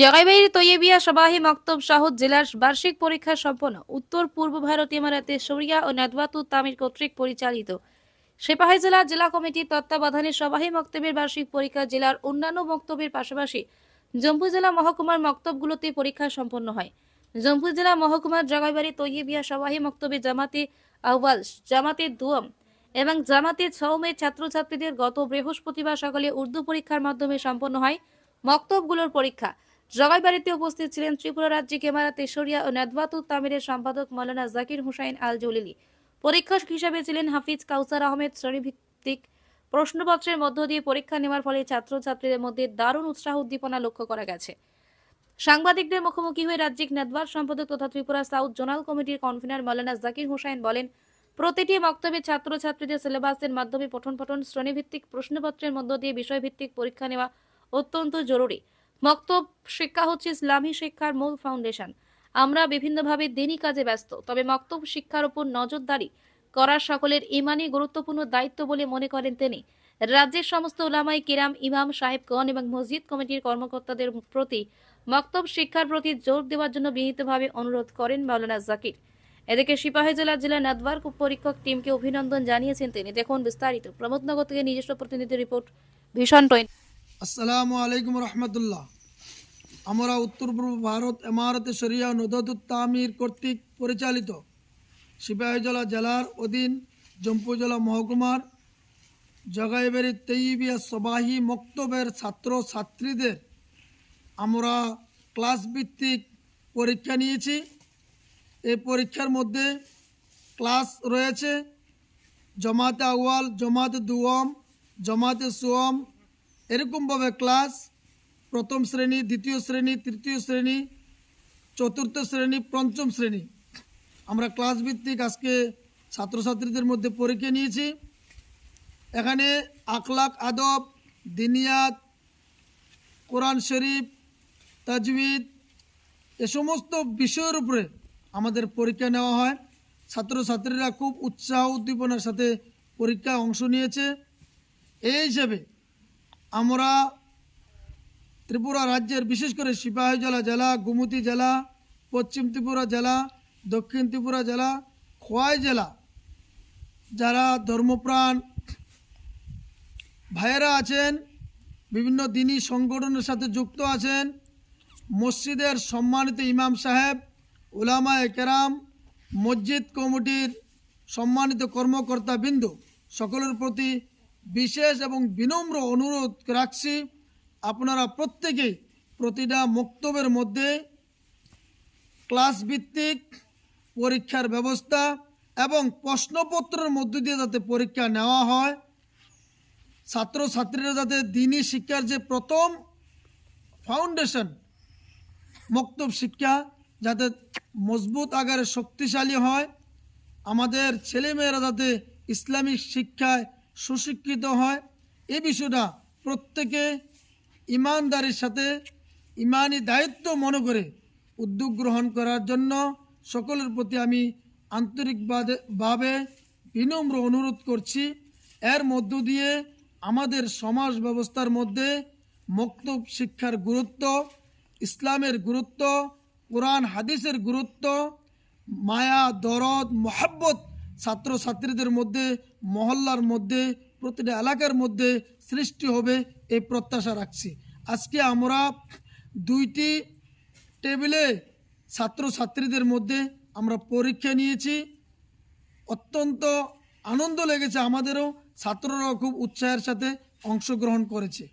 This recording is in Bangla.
জগাইবাড়ির তৈয়বিয়া সবাহি মক্তব শাহদ জেলার বার্ষিক পরীক্ষা সম্পন্ন। উত্তর পূর্ব ভারত ইমারাতে শরিয়া ও নাদওয়াতু তামির কর্তৃক পরিচালিত। সেপাহী জেলা জেলা কমিটির তত্ত্বাবধানে সবাহি মক্তবের বার্ষিক পরীক্ষা জেলার অন্যান্য মক্তবের পাশাপাশি জম্মু জেলা মহকুমার মক্তবগুলোতে পরীক্ষা সম্পন্ন হয়। জম্মু জেলা মহকুমার জগাইবাড়ি তৈয়বিয়া সবাহি মক্তবে জামাতে আহ্বাল জামাতে দুয়ম এবং জামাতে ছৌমের ছাত্রছাত্রীদের গত বৃহস্পতিবার সকালে উর্দু পরীক্ষার মাধ্যমে সম্পন্ন হয় মক্তবগুলোর পরীক্ষা। জগাইবাড়িতে উপস্থিত ছিলেন ত্রিপুরা রাজ্যে কেমারা তেশরিয়া ও নাদওয়াতুল তামিরের সম্পাদক মৌলানা জাকির হুসাইন আল জলিলি পরীক্ষক হিসাবে ছিলেন হাফিজ কাউসার আহমেদ, শ্রেণীভিত্তিক প্রশ্নপত্রের মধ্য দিয়ে পরীক্ষা নেওয়ার ফলে ছাত্রছাত্রীদের মধ্যে দারুণ উৎসাহ উদ্দীপনা লক্ষ্য করা গেছে। সাংবাদিকদের মুখোমুখি হয়ে রাজ্যিক নেদওয়ার সম্পাদক তথা ত্রিপুরা সাউথ জোনাল কমিটির কনভেনার মৌলানা জাকির হুসাইন বলেন, প্রতিটি বক্তব্যে ছাত্রছাত্রীদের সিলেবাসের মাধ্যমে পঠন পঠন শ্রেণীভিত্তিক প্রশ্নপত্রের মধ্য দিয়ে বিষয়ভিত্তিক পরীক্ষা নেওয়া অত্যন্ত জরুরি। মক্তব শিক্ষা হচ্ছে ইসলামী শিক্ষার মূল ফাউন্ডেশন আমরা বিভিন্নভাবে দিনই কাজে ব্যস্ত, তবে মক্তব শিক্ষার উপর নজরদারি করার সকলের ইমানই গুরুত্বপূর্ণ দায়িত্ব বলে মনে করেন তিনি। রাজ্যের সমস্ত ওলামাই কিরাম, ইমাম সাহেবগণ এবং মসজিদ কমিটির কর্মকর্তাদের প্রতি মক্তব শিক্ষার প্রতি জোর দেওয়ার জন্য বিনীতভাবে অনুরোধ করেন মাওলানা জাকির। এদিকে সিপাহী জেলা জেলা নাদওয়ার পরীক্ষক টিমকে অভিনন্দন জানিয়েছেন তিনি। দেখুন বিস্তারিত। প্রমোদনগর থেকে নিজস্ব প্রতিনিধি রিপোর্ট, ভীষণ টোয়েন্টি আসসালামু আলাইকুম রহমতুল্লাহ। আমরা উত্তর পূর্ব ভারত এমারতে শরিয়া নদতুত তামির কর্তৃক পরিচালিত সিপাহীজলা জেলার অধীন জম্পুজলা মহকুমার জগাইবাড়ি তেইবিয়া সবাহি মক্তবের ছাত্র ছাত্রীদের আমরা ক্লাস ভিত্তিক পরীক্ষা নিয়েছি। এই পরীক্ষার মধ্যে ক্লাস রয়েছে জমাতে আউয়াল, জমাতে দুয়ম জমাতে সুয়ম এরকমভাবে ক্লাস প্রথম শ্রেণি, দ্বিতীয় শ্রেণি, তৃতীয় শ্রেণি, চতুর্থ শ্রেণি, পঞ্চম শ্রেণি। আমরা ক্লাস ভিত্তিক আজকে ছাত্রছাত্রীদের মধ্যে পরীক্ষা নিয়েছি। এখানে আখলাক, আদব, দিনিয়াত, কোরআন শরীফ তাজবিদ এ সমস্ত বিষয়ের উপরে আমাদের পরীক্ষা নেওয়া হয়। ছাত্রছাত্রীরা খুব উৎসাহ, উদ্দীপনার সাথে পরীক্ষায় অংশ নিয়েছে। এই হিসেবে আমরা ত্রিপুরা রাজ্যের বিশেষ করে সিপাহীজলা জেলা গুমতি জেলা, পশ্চিম ত্রিপুরা জেলা, দক্ষিণ ত্রিপুরা জেলা, খোয়াই জেলা, যারা ধর্মপ্রাণ ভাইয়েরা আছেন, বিভিন্ন দিনী সংগঠনের সাথে যুক্ত আছেন, মসজিদের সম্মানিত ইমাম সাহেব, উলামা কেরাম, মসজিদ কমিটির সম্মানিত কর্মকর্তা বিন্দু সকলের প্রতি বিশেষ এবং বিনম্র অনুরোধ রাখছি। আপনারা প্রত্যেকেই প্রতিটা মক্তবের মধ্যে ক্লাস ভিত্তিক পরীক্ষার ব্যবস্থা এবং প্রশ্নপত্রের মধ্য দিয়ে যাতে পরীক্ষা নেওয়া হয়, ছাত্রছাত্রীরা যাতে দিনী শিক্ষার যে প্রথম ফাউন্ডেশন, মক্তব শিক্ষা যাতে মজবুত আকারে শক্তিশালী হয়, আমাদের ছেলেমেয়েরা যাতে ইসলামিক শিক্ষায় সুশিক্ষিত হয় এই বিষয়টা প্রত্যেকে ইমানদারির সাথে ইমানি দায়িত্ব মনে করে উদ্যোগ গ্রহণ করার জন্য সকলের প্রতি আমি আন্তরিকভাবে বিনম্র অনুরোধ করছি। এর মধ্য দিয়ে আমাদের সমাজ ব্যবস্থার মধ্যে মক্তব শিক্ষার গুরুত্ব, ইসলামের গুরুত্ব, কোরআন হাদিসের গুরুত্ব, মায়া, দরদ, মোহাব্বত ছাত্রছাত্রীদের মধ্যে, মহল্লার মধ্যে, প্রতিটা এলাকার মধ্যে সৃষ্টি হবে এই প্রত্যাশা রাখছি। আজকে আমরা দুইটি টেবিলে ছাত্রছাত্রীদের মধ্যে আমরা পরীক্ষা নিয়েছি। অত্যন্ত আনন্দ লেগেছে আমাদেরও। ছাত্ররাও খুব উৎসাহের সাথে অংশগ্রহণ করেছে।